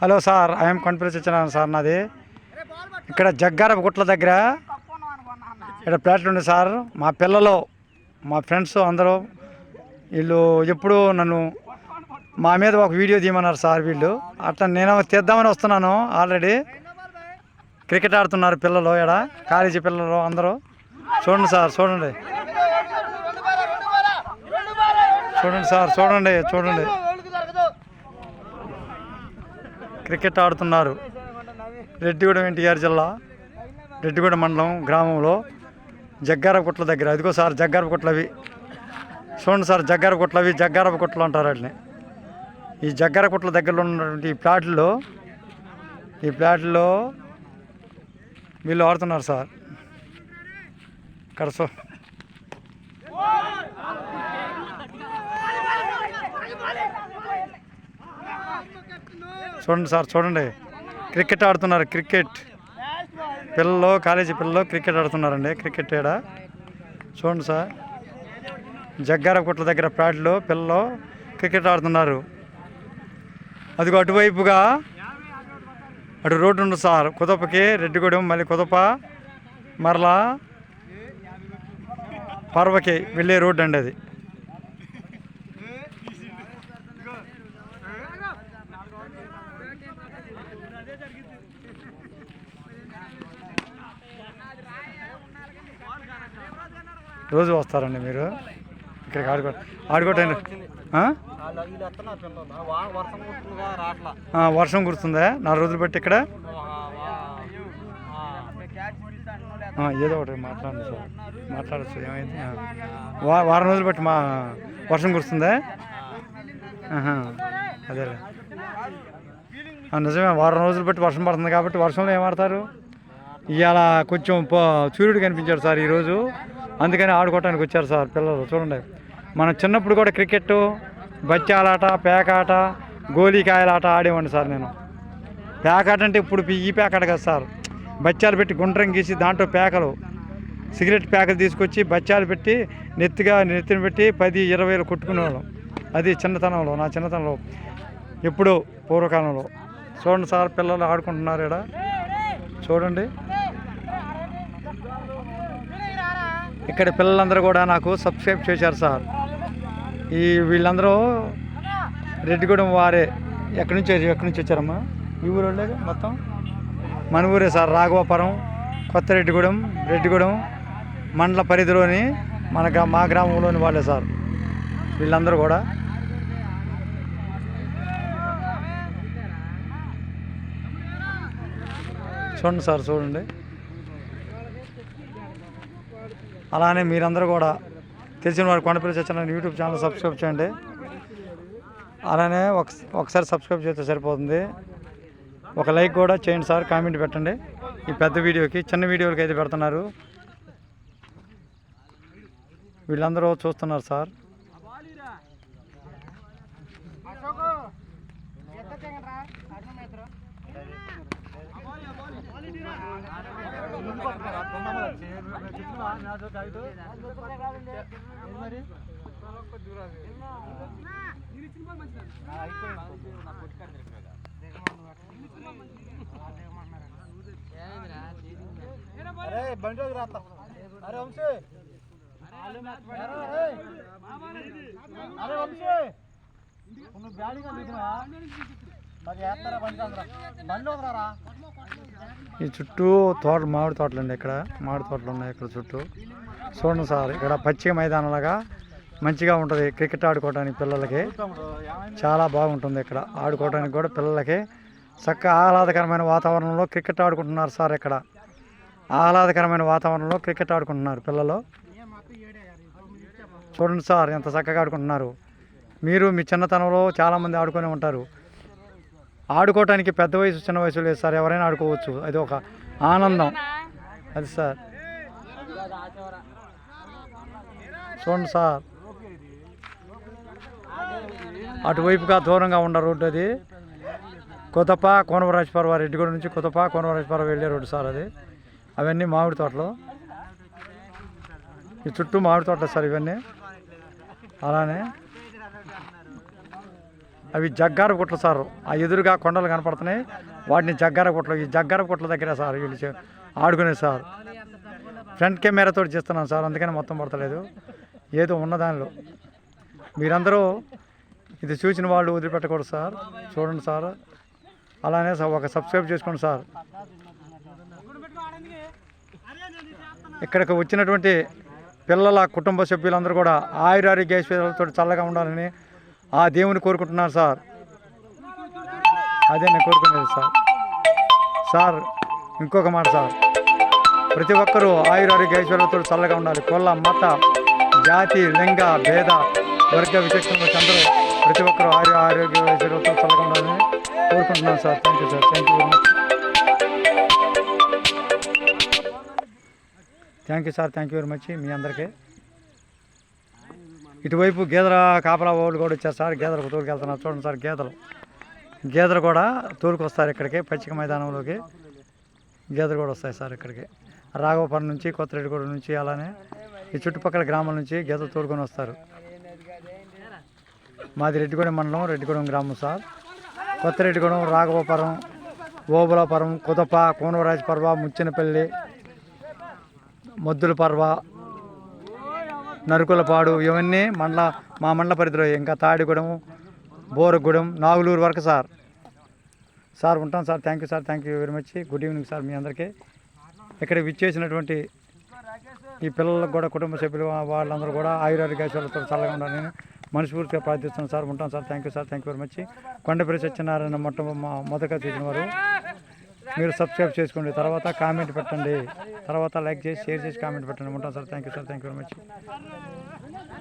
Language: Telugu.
హలో సార్ ఐఎమ్ కొండపల్లి ఇచ్చినాను సార్ నాది. ఇక్కడ జగ్గారపు గుట్ల దగ్గర ఇక్కడ ప్లాట్లు ఉంది సార్. మా పిల్లలు మా ఫ్రెండ్స్ అందరూ వీళ్ళు ఎప్పుడు నన్ను మా మీద ఒక వీడియో తీయమన్నారు సార్ వీళ్ళు. అట్లా నేను తీద్దామని వస్తున్నాను ఆల్రెడీ. క్రికెట్ ఆడుతున్నారు పిల్లలు ఇక్కడ కాలేజీ పిల్లలు అందరూ. చూడండి సార్ చూడండి. చూడండి సార్ చూడండి చూడండి. క్రికెట్ ఆడుతున్నారు. రెడ్డిగూడెం ఎన్టీఆర్ జిల్లా రెడ్డిగూడెం మండలం గ్రామంలో జగ్గారపుకుట్ల దగ్గర. అదిగో సార్ జగ్గారపుకుట్లవి అవి. చూడండి సార్ జగ్గారపుకుట్లవి జగ్గారపుకుట్లు అంటారు వాటిని. ఈ జగ్గారపుట్ల దగ్గరలో ఉన్నటువంటి ఈ ప్లాట్లో ఈ ప్లాట్లో వీళ్ళు ఆడుతున్నారు సార్. ఇక్కడ సో చూడండి సార్ చూడండి. క్రికెట్ ఆడుతున్నారు క్రికెట్. పిల్లలు కాలేజీ పిల్లలు క్రికెట్ ఆడుతున్నారండి క్రికెట్ ఈడ చూడండి సార్. జగ్గారపుట్ల దగ్గర ప్లాట్లో పిల్లలు క్రికెట్ ఆడుతున్నారు. అదిగో అటువైపుగా అటు రోడ్డు ఉంది సార్ కుదపకి రెడ్డిగూడెం మళ్ళీ కుదప మరలా పర్వకి వెళ్ళే రోడ్డు అండి అది. రోజు వస్తారండి మీరు? ఇక్కడికి ఆడుకో ఆడుకోవటండి వర్షం కురుస్తుందా కురుతుందా నాలుగు రోజులు బట్టి ఇక్కడ? ఏదో ఒకటి మాట్లాడండి సార్. మాట్లాడచ్చు ఏమైంది? వారం రోజులు బట్టి మా వర్షం కురుస్తుందా అదేలే. నిజమే వారం రోజులు బట్టి వర్షం పడుతుంది కాబట్టి వర్షంలో ఏమాడతారు ఇవాళ కొంచెం సూర్యుడు కనిపించాడు సార్ ఈరోజు. అందుకని ఆడుకోవటానికి వచ్చారు సార్ పిల్లలు చూడండి. మనం చిన్నప్పుడు కూడా క్రికెట్ బచ్చాలాట పేకాట గోలీకాయలాట ఆడేవాడిని సార్ నేను. పేకాట అంటే ఇప్పుడు ఈ పేకాట కదా సార్. బచ్చాలు పెట్టి గుండ్రం గీసి దాంట్లో పేకలు సిగరెట్ ప్యాకెట్ తీసుకొచ్చి బచ్చాలు పెట్టి నెత్తిగా నెత్తిన పెట్టి పది ఇరవైలు కొట్టుకునేవాళ్ళం. అది చిన్నతనంలో నా చిన్నతనంలో. ఎప్పుడో పూర్వకాలంలో. చూడండి సార్ పిల్లలు ఆడుకుంటున్నారు ఇక్కడ చూడండి. ఇక్కడ పిల్లలందరూ కూడా నాకు సబ్స్క్రైబ్ చేశారు సార్. ఈ వీళ్ళందరూ రెడ్డిగూడెం వారే. ఎక్కడి నుంచి ఎక్కడి నుంచి వచ్చారమ్మా? ఈ ఊరు మొత్తం? మన ఊరే సార్ రాఘవాపురం కొత్త రెడ్డిగూడెం రెడ్డిగూడెం మండల పరిధిలోని మన గ్రా- మా గ్రామంలోని వాళ్ళే సార్. వీళ్ళందరూ కూడా. చూడండి సార్ చూడండి. అలానే మీరందరూ కూడా తెలిసిన వారు కొండపల్లి చచ్చిన యూట్యూబ్ ఛానల్ సబ్స్క్రైబ్ చేయండి. అలానే ఒక ఒకసారి సబ్స్క్రైబ్ చేస్తే సరిపోతుంది. ఒక లైక్ కూడా చేయండి సార్ కామెంట్ పెట్టండి. ఈ పెద్ద వీడియోకి చిన్న వీడియోలకి అయితే పెడుతున్నారు. వీళ్ళందరూ చూస్తున్నారు సార్. అరే బండి రాత అరే వంశీ! అరే, వంశీ! నువ్వు బ్యాడింగ్ దిగునా ఈ చుట్టూ తోట మామిడి తోటలు అండి ఇక్కడ. మామిడి తోటలు ఉన్నాయి ఇక్కడ చుట్టూ. చూడండి సార్ ఇక్కడ పచ్చిక మైదానంలాగా మంచిగా ఉంటుంది. క్రికెట్ ఆడుకోవడానికి పిల్లలకి చాలా బాగుంటుంది ఇక్కడ. ఆడుకోవడానికి కూడా పిల్లలకి చక్కగా ఆహ్లాదకరమైన వాతావరణంలో క్రికెట్ ఆడుకుంటున్నారు సార్ ఇక్కడ. ఆహ్లాదకరమైన వాతావరణంలో క్రికెట్ ఆడుకుంటున్నారు పిల్లలు. చూడండి సార్ ఎంత చక్కగా ఆడుకుంటున్నారు. మీరు మీ చిన్నతనంలో చాలామంది ఆడుకొని ఉంటారు. ఆడుకోవటానికి పెద్ద వయసు చిన్న వయసు లేదు సార్. ఎవరైనా ఆడుకోవచ్చు. అది ఒక ఆనందం. అది సార్. చూడండి సార్. అటువైపుగా దూరంగా ఉన్న రోడ్డు అది. కొత్తప కోనవరాజపురం రెడ్డిగూడ నుంచి కొత్తప కోనవరాజపురం వెళ్ళే రోడ్డు సార్ అది. అవన్నీ మామిడి తోటలు. ఈ చుట్టూ మామిడి తోటలు సార్ ఇవన్నీ. అలానే అవి జగ్గార గుట్లు సార్. ఆ ఎదురుగా కొండలు కనపడుతున్నాయి. వాటిని జగ్గార గుట్లు ఈ జగ్గార గుట్ల దగ్గర సార్ వీళ్ళు ఆడుకునే ఆడుకునేది సార్. ఫ్రంట్ కెమెరాతో చేస్తున్నాను సార్ అందుకని మొత్తం పడతలేదు. ఏదో ఉన్న దానిలో. మీరందరూ ఇది చూసిన వాళ్ళు వదిలిపెట్టకూడదు సార్. చూడండి సార్. అలానే సార్ ఒక సబ్స్క్రైబ్ చేసుకోండి సార్. ఇక్కడికి వచ్చినటువంటి పిల్లల కుటుంబ సభ్యులందరూ కూడా ఆయురారోగ్య ఐశ్వర్యాలతో చల్లగా ఉండాలని ఆ దేవుని కోరుకుంటున్నాను సార్. అదే నేను కోరుకునేది సార్. సార్ ఇంకొక మాట సార్. ప్రతి ఒక్కరూ ఆయురారోగ్య ఐశ్వర్యతో చల్లగా ఉండాలి. కుల మత జాతి లింగ భేద వర్గ విచక్షణ అందరూ ప్రతి ఒక్కరూ ఆయుర ఆరోగ్య ఐశ్వర్యతో చల్లగా ఉండాలని కోరుకుంటున్నాను sir. Thank you sir thank you very much thank you sir thank you very much మీ అందరికీ. ఇటువైపు గేదెల కాపలా వాళ్ళు కూడా వచ్చారు సార్. గేదెలకు తోలుకెళ్తున్నారు చూడండి సార్ గేదెలు. గేదెలు కూడా తోలుకొస్తారు ఇక్కడికి పచ్చిక మైదానంలోకి. గేదెలు కూడా వస్తాయి సార్ ఇక్కడికి. రాఘవపురం నుంచి కొత్తరెడ్డిగూడ నుంచి అలానే ఈ చుట్టుపక్కల గ్రామాల నుంచి గేదెలు తోలుకొని వస్తారు. మాది రెడ్డిగూడెం మండలం రెడ్డిగూడెం గ్రామం సార్. కొత్తరెడ్డిగూడెం రాఘవపురం ఓబులాపురం కుదప కోనవరాజపర్వ ముచ్చినపల్లి మొద్దుల పర్వ నరుకులపాడు ఇవన్నీ మండల మా మండల పరిధిలో ఇంకా తాడిగూడెం బోరగూడెం నాగులూరు వరకు సార్. సార్ ఉంటాం sir thank you sir thank you very much good evening sir మీ అందరికీ. ఇక్కడ విచ్చేసినటువంటి ఈ పిల్లలకు కూడా కుటుంబ సభ్యులు వాళ్ళందరూ కూడా ఆయురారోగ్యాశాలతో చల్లగా ఉండాలని మనస్ఫూర్తిగా ప్రార్థిస్తున్నాను. సార్ ఉంటాం sir thank you sir thank you very much Kondapalli Satyanarayana మొట్ట మా మొదటగా వారు. మీరు సబ్స్క్రైబ్ చేసుకోండి. తర్వాత కామెంట్ పెట్టండి. తర్వాత లైక్ చేసి షేర్ చేసి కామెంట్ పెట్టండి. ఉంటాం sir. Thank you sir. Thank you very much.